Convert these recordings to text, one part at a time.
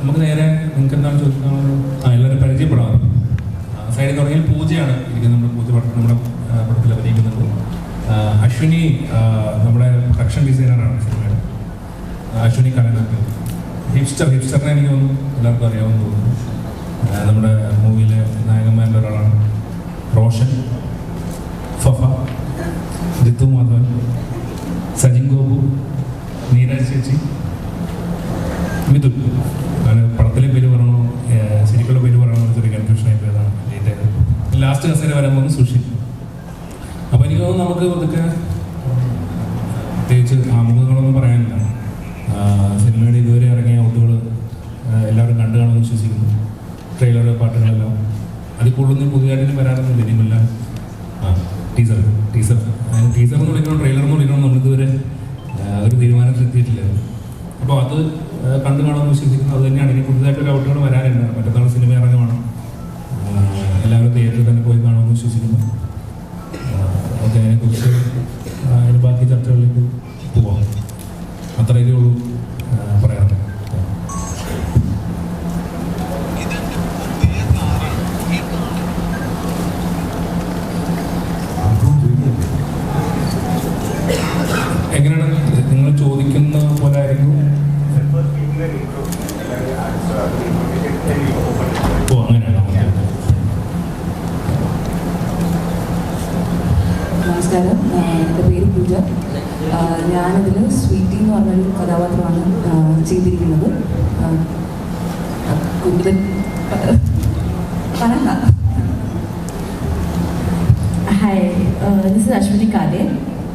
നമുക്ക് നേരെ നിങ്ങൾക്ക് എന്താണ് ചോദിക്കാനുള്ളത്? ആ എല്ലാവരും പരിചയപ്പെടാം. സൈഡിൽ തുടങ്ങിയാൽ പൂജയാണ് ഇരിക്കുന്നത് നമ്മുടെ പൂജ പടത്തിൽ നമ്മുടെ പഠനത്തിൽ പടത്തിൽ അഭിനയിക്കുന്നുണ്ട് അശ്വിനി നമ്മുടെ പ്രൊഡക്ഷൻ ഡിസൈനറാണ് സിനിമയുടെ അശ്വിനി കലനൊക്കെ ഹിപ്സ്റ്റർ ഹിപ്സ്റ്ററിനെ എനിക്ക് തോന്നുന്നു എല്ലാവർക്കും അറിയാമെന്ന് തോന്നുന്നു. നമ്മുടെ മൂവിയിലെ നായകന്മാരിൽ ഒരാളാണ് റോഷൻ ഫഫ ജിത്തു മാധവൻ സജിൻ ഗോപു നീരജ് ചേച്ചി മിഥുൻ. പടത്തിലെ പേര് പറഞ്ഞു ശരിക്കുള്ള പേര് പറഞ്ഞു ചെറിയ കൺഫ്യൂഷൻ ആയി പോയതാണ് ലാസ്റ്റ് കസേര വരാൻ പോകുന്നത് സുഷി. അപ്പോൾ എനിക്ക് തോന്നുന്നു നമുക്ക് ഇതൊക്കെ പ്രത്യേകിച്ച് ആമുഖങ്ങളൊന്നും പറയാനില്ല. സിനിമയുടെ ഇതുവരെ ഇറങ്ങിയ ഔട്ടുകൾ എല്ലാവരും കണ്ടു കാണുമെന്ന് വിശ്വസിക്കുന്നു. ട്രെയിലർ പാട്ടുകളെല്ലാം. അതിൽ കൂടുതലൊന്നും പുതിയതായിട്ട് വരാറൊന്നുമില്ല. ഇനിയുമില്ല ടീസർ ടീസർ ടീസർ എന്ന് വിളിക്കണം? ട്രെയിലർ എന്ന് വിളിക്കണം? നമ്മളിതുവരെ ഒരു തീരുമാനത്തിൽ എത്തിയിട്ടില്ല അപ്പോൾ അത് കണ്ടു കാണുമെന്ന് വിശ്വസിക്കുന്നത് അത് തന്നെയാണ്. ഇനി പുതുതായിട്ട് ഒരു ഔട്ടുകൾ വരാനുണ്ട്. മറ്റന്നാൾ സിനിമ ഇറങ്ങുവാണ് എല്ലാവരും തിയേറ്ററിൽ തന്നെ പോയി കാണുമെന്ന് വിശ്വസിക്കുന്നു. അതിനെക്കുറിച്ച് അതിന് ബാക്കി ചർച്ചകളിലേക്ക് പോവാം. അത്രയേ ഉള്ളൂ. Hi, uh, this is Ashwini Kade.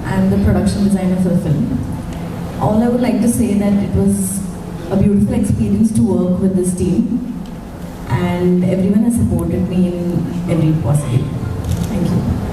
I'm the production designer for the film. All I would like to say that it was a beautiful experience to work with this team and everyone has supported me in every possible. Thank you.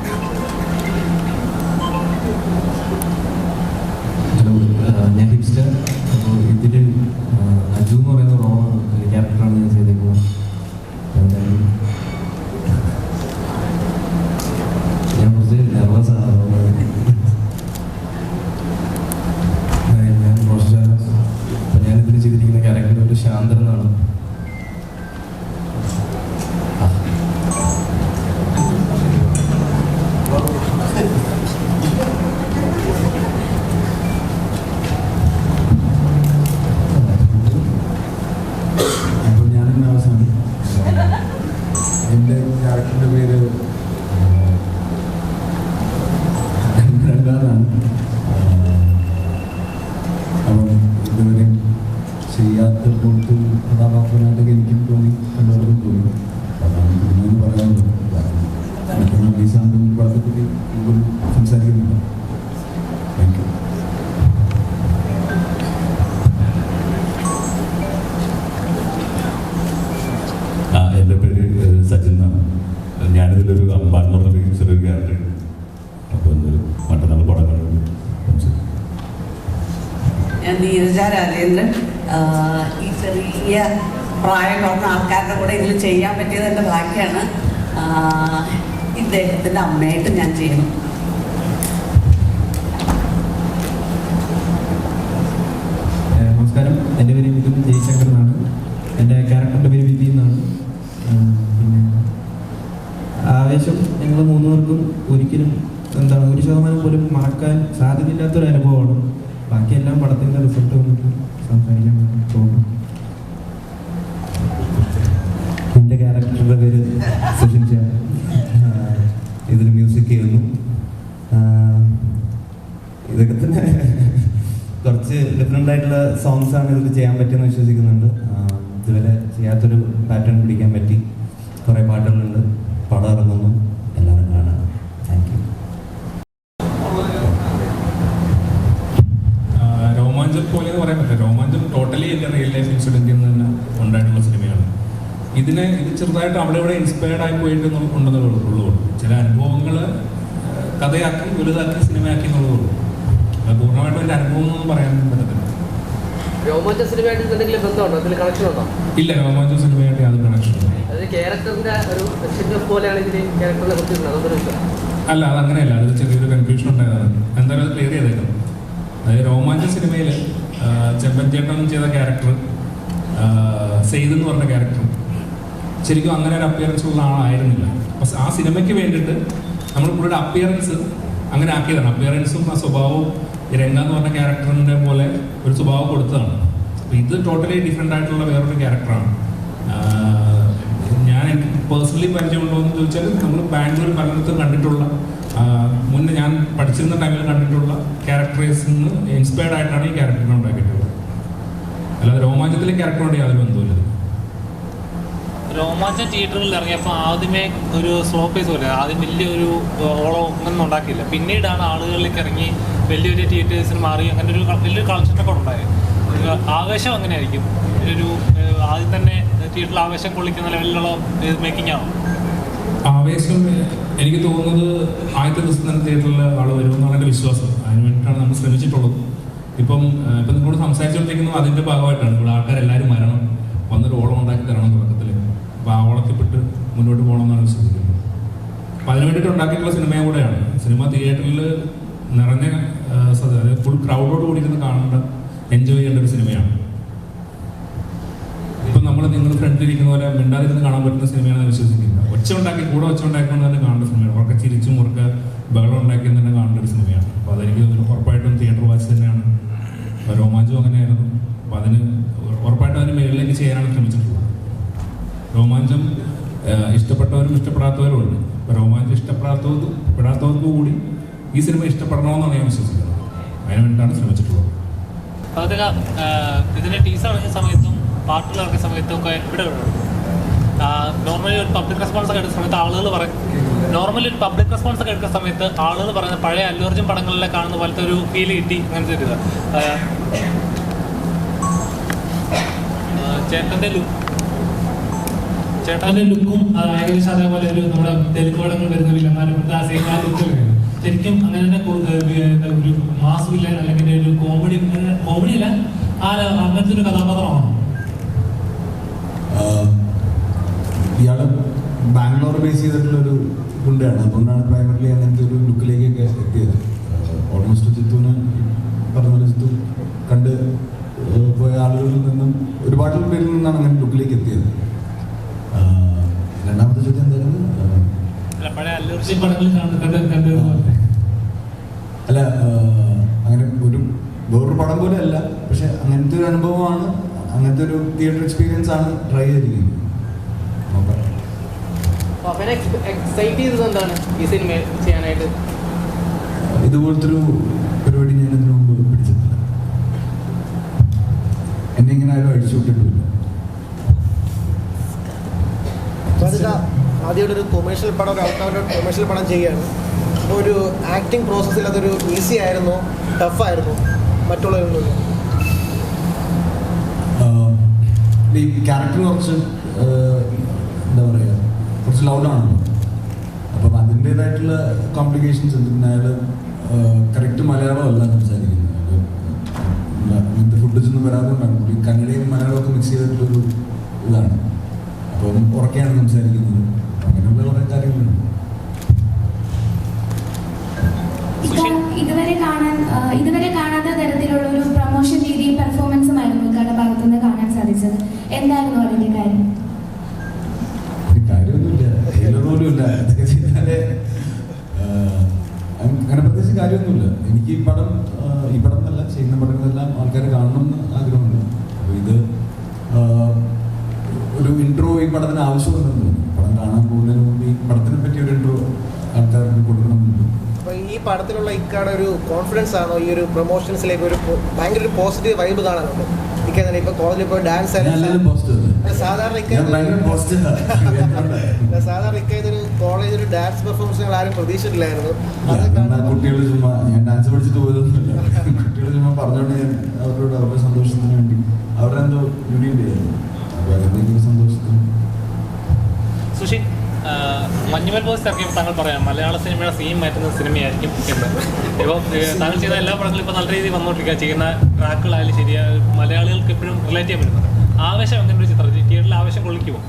ഞാൻ നീരജ രാജേന്ദ്രൻ ഈ ചെറിയ പ്രായം കുറഞ്ഞ ആൾക്കാരുടെ കൂടെ ഇതിൽ ചെയ്യാൻ പറ്റിയത് എന്റെ ഭാഗ്യമാണ്. ഇദ്ദേഹത്തിന്റെ അമ്മയായിട്ട് ഞാൻ ചെയ്യണം ഡിഫറെന്റ് സോങ്സ് ആണ് ഇതിൽ ചെയ്യാൻ പറ്റുമെന്ന് വിശ്വസിക്കുന്നുണ്ട്. ഇതുവരെ ചെയ്യാത്തൊരു പാറ്റേൺ പിടിക്കാൻ പറ്റി. കുറേ പാട്ടുകളുണ്ട്. പടം ഇറങ്ങുന്നു. എല്ലാവരും കാണാം. താങ്ക് യു രോമാഞ്ചം പോലെ എന്ന് പറയാൻ പറ്റില്ല. രോമാഞ്ചം ടോട്ടലി എന്റെ റിയൽ ലൈഫ് ഇൻസിഡന്റിൽ നിന്ന് തന്നെ ഉണ്ടായിട്ടുള്ള സിനിമയാണ് ഇതിനെ ഇത് ചെറുതായിട്ട് അവിടെ ഇവിടെ ഇൻസ്പയർഡ് ആയി പോയിട്ട് ഉണ്ടെന്നേ ഉള്ളൂ. ചില അനുഭവങ്ങൾ കഥയാക്കി വലുതാക്കി സിനിമയാക്കി എന്നുള്ളതുള്ളൂ പൂർണമായിട്ടും എന്റെ അനുഭവം എന്നൊന്നും പറയാൻ പറ്റത്തില്ല. രോമാഞ്ച സിനിമയായിട്ട് എന്തെങ്കിലും ബന്ധമുണ്ടോ? അതിൽ കണക്ഷൻ ഉണ്ടോ? ഇല്ല രോമാഞ്ച സിനിമയായിട്ട് യാതൊരു കണക്ഷൻ അതായത് ക്യാരക്ടറിന്റെ ഒരു പോലെയാണ് ക്യാരക്ടറിനെ അതൊന്നും അല്ല അത് അങ്ങനെയല്ല അത് ചെറിയൊരു കൺഫ്യൂഷൻ ഉണ്ടായതാണ്. എന്തായാലും അത് ക്ലിയർ ചെയ്തേക്കാം. അതായത് രോമാഞ്ച സിനിമയിൽ ചെമ്പൻചേട്ടൻ ചെയ്ത ക്യാരക്ടർ സെയ്ദ് എന്ന് പറഞ്ഞ ക്യാരക്ടർ ശരിക്കും അങ്ങനെ ഒരു അപ്പിയറൻസ് ഉള്ള ആളായിരുന്നില്ല. പക്ഷെ ആ സിനിമയ്ക്ക് വേണ്ടിയിട്ട് നമ്മൾ പുള്ളിയുടെ അപ്പിയറൻസ് അങ്ങനെ ആക്കിയതാണ്. അപ്പിയറൻസും ആ സ്വഭാവവും ഈ രംഗ എന്ന് പറഞ്ഞ ക്യാരക്ടറിന്റെ പോലെ ഒരു സ്വഭാവം കൊടുത്തതാണ്. അപ്പോൾ ഇത് ടോട്ടലി ഡിഫറെന്റ് ആയിട്ടുള്ള വേറൊരു ക്യാരക്ടറാണ്. ഞാൻ പേഴ്സണലി പരിചയമുണ്ടോ ചോദിച്ചാൽ നമ്മൾ ബാംഗ്ലൂർ പലയിടത്തും കണ്ടിട്ടുള്ള മുന്നേ ഞാൻ പഠിച്ചിരുന്ന ടൈമിൽ കണ്ടിട്ടുള്ള ക്യാരക്ടേഴ്സിൽ നിന്ന് ഇൻസ്പയർഡ് ആയിട്ടാണ് ഈ ക്യാരക്ടറിനെ ഉണ്ടാക്കിയിട്ടുള്ളത്. അല്ലാതെ രോമാഞ്ചത്തിലെ ക്യാരക്ടറോട് യാതൊരു ബന്ധവുമില്ല. രോമാഞ്ച തിയേറ്ററിൽ ഇറങ്ങിയപ്പോൾ ആദ്യമേ ഒരു സ്ലോ പേസ് പോലെ ആദ്യം വലിയൊരു ഓളം ഒന്നും ഉണ്ടാക്കിയില്ല. പിന്നീടാണ് ആളുകളിലേക്ക് ഇറങ്ങി വലിയൊരു തിയേറ്റേഴ്സിന് മാറി അങ്ങനെ ഒരു വലിയൊരു കളക്ഷനൊക്കെ ഉണ്ടായത് ആവേശം അങ്ങനെയായിരിക്കും. ഒരു ആദ്യം തന്നെ തിയേറ്ററിൽ ആവേശം കൊള്ളിക്കുന്ന ലെവലിലുള്ള മേക്കിംഗ് ആണോ ആവേശം എനിക്ക് തോന്നുന്നത് ആദ്യത്തെ ദിവസം തന്നെ തിയേറ്ററിൽ ആൾ വരുമെന്നാണ് എന്റെ വിശ്വാസം. അതിന് വേണ്ടിയിട്ടാണ് നമ്മൾ ശ്രമിച്ചിട്ടുള്ളത്. ഇപ്പം ഇപ്പം നിങ്ങളോട് സംസാരിച്ചുകൊണ്ടിരിക്കുന്നത് അതിന്റെ ഭാഗമായിട്ടാണ്. ഇവിടെ ആൾക്കാരെല്ലാവരും വരണം. വന്നൊരു ഓളം ഉണ്ടാക്കി തരണം തുടക്കത്തിൽ അപ്പോൾ ആ ഓളത്തിൽപ്പെട്ട് മുന്നോട്ട് പോകണം എന്നാണ് വിശ്വസിക്കുന്നത്. അപ്പം അതിന് വേണ്ടിയിട്ട് ഉണ്ടാക്കിയിട്ടുള്ള സിനിമയും കൂടെയാണ്. സിനിമ തിയേറ്ററിൽ നിറഞ്ഞ ഫുൾ ക്രൗഡോട് കൂടി ഇരുന്ന് കാണേണ്ട എൻജോയ് ചെയ്യേണ്ട ഒരു സിനിമയാണ്. ഇപ്പം നമ്മൾ നിങ്ങൾ ഫ്രണ്ടിലിരിക്കുന്ന പോലെ മിണ്ടാതിരുന്ന് കാണാൻ പറ്റുന്ന സിനിമയാണെന്ന് വിശ്വസിക്കുന്നത് ഒച്ച ഉണ്ടാക്കി കൂടെ ഒച്ച ഉണ്ടാക്കിക്കൊണ്ട് തന്നെ കാണേണ്ട സിനിമയാണ്. ഉറക്കെ ചിരിച്ചും ഉറക്കെ ബഹളം ഉണ്ടാക്കി തന്നെ കാണേണ്ട ഒരു സിനിമയാണ്. അപ്പോൾ അതെനിക്ക് ഉറപ്പായിട്ടും തിയേറ്റർ വാച്ച് തന്നെയാണ്. രോമാഞ്ചം അങ്ങനെയായിരുന്നു. അപ്പോൾ അതിന് ഉറപ്പായിട്ടും അതിന് മേളിലേക്ക് ചെയ്യാനാണ് ശ്രമിച്ചിട്ടുള്ളത്. രോമാഞ്ചം ഇഷ്ടപ്പെട്ടവരും ഇഷ്ടപ്പെടാത്തവരും ഉണ്ട്. രോമാഞ്ചം ഇഷ്ടപ്പെടാത്തവർക്ക് പെടാത്തവർക്കും കൂടി ഈ സിനിമ ഇഷ്ടപ്പെടണമെന്നാണ് ഞാൻ വിശ്വസിക്കുന്നത്. അതിനു വേണ്ടിയിട്ടാണ് ശ്രമിച്ചിട്ടുള്ളത്. ഇതിന്റെ ടീസർ ഇറങ്ങിയ സമയത്തും പാട്ടുകൾ ഇറങ്ങിയ സമയത്തും ഒക്കെ ഇവിടെ നോർമലി ഒരു പബ്ലിക് റെസ്പോൺസ് ഒക്കെ എടുക്കുന്ന സമയത്ത് ആളുകൾ പറയും നോർമലി ഒരു പബ്ലിക് റെസ്പോൺസ് ഒക്കെ എടുക്കുന്ന സമയത്ത് ആളുകൾ പറയുന്ന പഴയ അല്ലു അർജുൻ പടങ്ങളിലെ കാണുന്ന പോലത്തെ ഒരു ഫീൽ കിട്ടി അങ്ങനത്തെ ഒരു ഇത്. ചേട്ടന്റെ ലുക്ക് ചേട്ടന്റെ ലുക്കും ഏകദേശം അതേപോലെ ഒരു നമ്മുടെ തെലുങ്ക് പടങ്ങൾ വരുന്ന വില്ലന്മാരും ആ ആ ലുക്കിൽ ശരിക്കും അങ്ങനെ തന്നെ ഒരു മാസ് വില്ലൻ അല്ലെങ്കിൽ ഒരു കോമഡി കോമഡി അല്ല ആ അങ്ങനത്തെ ഒരു കഥാപാത്രമാണ്? ഇയാൾ ബാംഗ്ലൂർ ബേസ് ചെയ്തിട്ടുള്ളൊരു ഗുണ്ടയാണ്. അതുകൊണ്ടാണ് പ്രൈമറിലി അങ്ങനത്തെ ഒരു ലുക്കിലേക്കൊക്കെ എത്തിയത്. ഓൾമോസ്റ്റ് ചിത്തുവിന് പറഞ്ഞ ചിത്തു കണ്ട് പോയ ആളുകളിൽ നിന്നും ഒരുപാട് പേരിൽ നിന്നാണ് അങ്ങനെ ലുക്കിലേക്ക് എത്തിയത്. രണ്ടാമത്തെ ചോദ്യം എന്തായിരുന്നു? അല്ല അങ്ങനെ ഒരു വേറൊരു പടം പോലെ അല്ല. പക്ഷെ അങ്ങനത്തെ ഒരു അനുഭവമാണ് അങ്ങനത്തെ ഒരു തിയേറ്റർ എക്സ്പീരിയൻസ് ആണ് ട്രൈ ചെയ്തിരിക്കുന്നത്. ഇതുപോലത്തെ ഒരു പരിപാടി ഞാൻ ഇതിനു മുമ്പ് പിടിച്ചിട്ടില്ല. എന്നെ ഇങ്ങനെ ആരും അടിച്ചു വിട്ടിട്ടില്ല ആദ്യമായിട്ട് ഒരു കൊമേഴ്ഷ്യൽ പടം ഒരു ആൾക്കാരുടെ കൊമേഴ്ഷ്യൽ പടം ചെയ്യുകയാണ്. അപ്പോൾ ഒരു ആക്ടിങ് പ്രോസസ്സിൽ അതൊരു ഈസി ആയിരുന്നു ടഫ് ആയിരുന്നു. മറ്റുള്ളവരിൽ ഈ ക്യാരക്ടർ കുറച്ച് എന്താ പറയുക കുറച്ച് ലൗഡാണല്ലോ അപ്പം അതിന്റേതായിട്ടുള്ള കോംപ്ലിക്കേഷൻസ് ഉണ്ട്. പിന്നെ അയാൾ കറക്റ്റ് മലയാളം അല്ല സംസാരിക്കുന്നത് ഇങ്ങനത്തെ വരാതുകൊണ്ടാണ് പുള്ളി കന്നഡയും മലയാളമൊക്കെ മിക്സ് ചെയ്തിട്ടുള്ളൊരു ഇതാണ്. അപ്പം ഉറക്കെയാണ് സംസാരിക്കുന്നത് ഇപ്പൊ ഇതുവരെ കാണാൻ ഇതുവരെ കാണാത്ത തരത്തിലുള്ള ഒരു പ്രൊമോഷൻ രീതി പെർഫോമൻസും ആയിരുന്നു ഇക്കാരുടെ ഭാഗത്തുനിന്ന് കാണാൻ സാധിച്ചത്. എന്തായിരുന്നു അതിന്റെ കാര്യം ഒരു കാര്യമൊന്നുമില്ല ട്രെയിലർ പോലും ഇല്ല അതൊക്കെ ചെയ്താലേ ആഹ്, അങ്ങനെ പ്രത്യേകിച്ച് കാര്യമൊന്നുമില്ല എനിക്ക് ഈ പടം ആഹ്, ഈ പടം എന്നല്ല ചെയ്യുന്ന പടങ്ങളെല്ലാം ആൾക്കാർ കാണണം എന്ന് ആഗ്രഹമുണ്ട് അപ്പോൾ ഇത് ആഹ്, ഒരു ഇൻട്രോ ഈ പടത്തിന് ആവശ്യമുണ്ടെന്ന് തോന്നുന്നു പടം കാണാൻ പോകുന്നതിന് മുമ്പ് ഈ പടത്തിനെ പറ്റി ഒരു ഇൻട്രോ ആൾക്കാർക്ക് കൊടുക്കണമെന്നുണ്ട് അപ്പോൾ ഈ പടത്തിലുള്ള ഇക്കാടെ ഒരു കോൺഫിഡൻസ് ആണോ? ഈ ഒരു പ്രൊമോഷൻസിലേക്ക് ഒരു ഭയങ്കര ഒരു പോസിറ്റീവ് വൈബ് കാണാനുണ്ട്. ഇക്കാതെ ഇപ്പൊ കോളേജിൽ പോയി ഡാൻസ് സാധാരണ സാധാരണ ഇക്ക കോളേജ് ഒരു ഡാൻസ് പെർഫോമൻസ് ഞങ്ങൾ ആരും പ്രതീക്ഷിച്ചിട്ടില്ലായിരുന്നു. കുട്ടികൾ ചുമ്മാ ഞാൻ ഡാൻസ് പഠിച്ചിട്ട് പോയതൊന്നുമില്ല. കുട്ടികൾ ചുമ്മാ പറഞ്ഞോണ്ട് ഞാൻ അവരോട് അവരുടെ സന്തോഷത്തിന് വേണ്ടി ചെയ്യായിരുന്നു അപ്പോൾ അതിന്റെ സന്തോഷത്തിന് സുഷി ആ, മഞ്ഞുമൽ പോസ്റ്റ് ആക്കി താങ്കൾ പറയാം. മലയാള സിനിമയുടെ സീൻ മാറ്റുന്ന സിനിമയായിരിക്കും എന്ന്. ഇപ്പോൾ താങ്കൾ ചെയ്ത എല്ലാ പടങ്ങളും ഇപ്പോൾ നല്ല രീതിയിൽ വന്നുകൊണ്ടിരിക്കുക ചെയ്യുന്ന ട്രാക്കുകളായാലും ശരിയാ മലയാളികൾക്ക് എപ്പോഴും റിലേറ്റ് ചെയ്യാൻ പറ്റുന്നത് ആവേശം അങ്ങനെ ഒരു ചിത്രം തിയേറ്ററിൽ ആവേശം കൊള്ളിക്കുമോ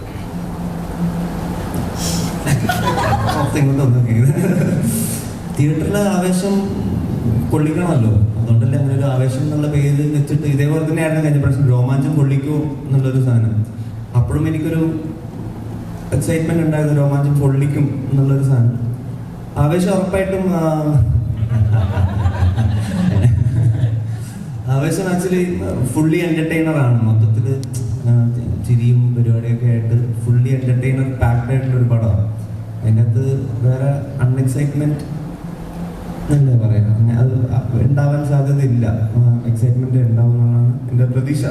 തിയേറ്ററിലെ ആവേശം കൊള്ളിക്കണമല്ലോ. അതുകൊണ്ടല്ലേ അങ്ങനെ ഒരു ആവേശം എന്നുള്ള പേര് വെച്ചിട്ട് ഇതേപോലെ തന്നെയായിരുന്നു കഴിഞ്ഞ പ്രാവശ്യം. രോമാഞ്ചം കൊള്ളിക്കൂ എന്നുള്ളൊരു സാധനം. അപ്പോഴും എനിക്കൊരു എക്സൈറ്റ്മെന്റ് ഉണ്ടായിരുന്നു രോമാഞ്ചം പൊള്ളിക്കും എന്നുള്ളൊരു സാധനം. ആവേശം ഉറപ്പായിട്ടും ആവേശം ആക്ച്വലി ഫുള്ളി എന്റർടൈനർ ആണ്. മൊത്തത്തിൽ ചിരിയും പരിപാടിയൊക്കെ ആയിട്ട് ഫുള്ളി എന്റർടൈനർ പാക്ഡ് ആയിട്ടുള്ള ഒരു പടമാണ് അതിനകത്ത് വേറെ അൺഎക്സൈറ്റ്മെന്റ് എന്താ പറയാ? അത് ഉണ്ടാവാൻ സാധ്യതയില്ല. എക്സൈറ്റ്മെന്റ് ഉണ്ടാവും എന്നാണ് എന്റെ പ്രതീക്ഷ.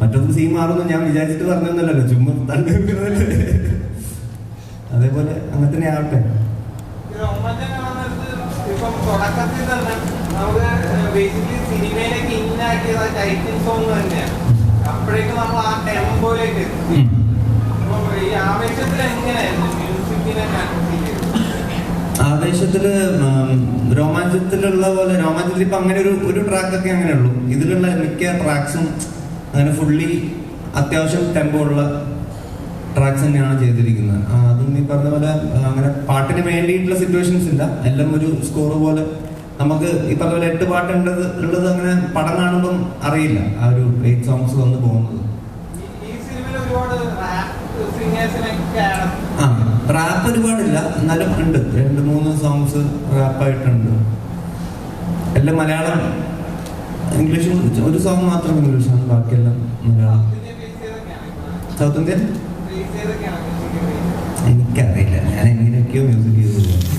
മറ്റൊന്ന് സീൻ മാറുമെന്ന് ഞാൻ വിചാരിച്ചിട്ട് പറഞ്ഞൊന്നുമല്ലല്ലോ ചുമ്മാ വെക്കുന്നതല്ലേ. അതേപോലെ അങ്ങനെ തന്നെ ആവട്ടെ. തുടക്കത്തിൽ തന്നെ നമുക്ക് ബേസിക്കലി സിനിമയിലേക്ക് ഇന്നാക്കിയത് ടൈറ്റിൽ സോങ് തന്നെയാണ്. അപ്പോഴേക്കും നമ്മൾ ആ ടെമ്പോയിലേക്ക് എത്തി. ഈ ആവേശത്തിൽ എങ്ങനെയായിരുന്നു? മ്യൂസിക്കിനെ കൺസിഡർ ആവേശത്തിൽ രോമാഞ്ചത്തിലുള്ള പോലെ രോമാഞ്ചത്തിൽ ഇപ്പൊ അങ്ങനെ ഒരു ഒരു ട്രാക്കൊക്കെ അങ്ങനെയുള്ളൂ. ഇതിലുള്ള മിക്ക ട്രാക്സും അങ്ങനെ ഫുള്ളി അത്യാവശ്യം ടെമ്പോ ഉള്ള ട്രാക്സ് തന്നെയാണ് ചെയ്തിരിക്കുന്നത്. അതും ഈ പറഞ്ഞ പോലെ അങ്ങനെ പാട്ടിന് വേണ്ടിയിട്ടുള്ള സിറ്റുവേഷൻസ് ഇല്ല. എല്ലാം ഒരു സ്കോർ പോലെ നമുക്ക് ഈ പറഞ്ഞ പോലെ എട്ട് പാട്ടുണ്ടത് ഉള്ളത് അങ്ങനെ പടം കാണുമ്പം അറിയില്ല. ആ ഒരു എയ്റ്റ് സോങ്സ് വന്ന് പോകുന്നത്. ആ റാപ്പ് ഒരുപാടില്ല. എന്നാലും ഉണ്ട്. രണ്ട് മൂന്ന് സോങ്സ് റാപ്പായിട്ടുണ്ട് എല്ലാം മലയാളം. ഇംഗ്ലീഷും ഒരു സോങ് മാത്രം ഇംഗ്ലീഷാണ്. ബാക്കിയെല്ലാം മലയാളം. South Indian? എനിക്കറിയില്ല. ഞാൻ എങ്ങനെയൊക്കെയോ മ്യൂസിക് ചെയ്തില്ല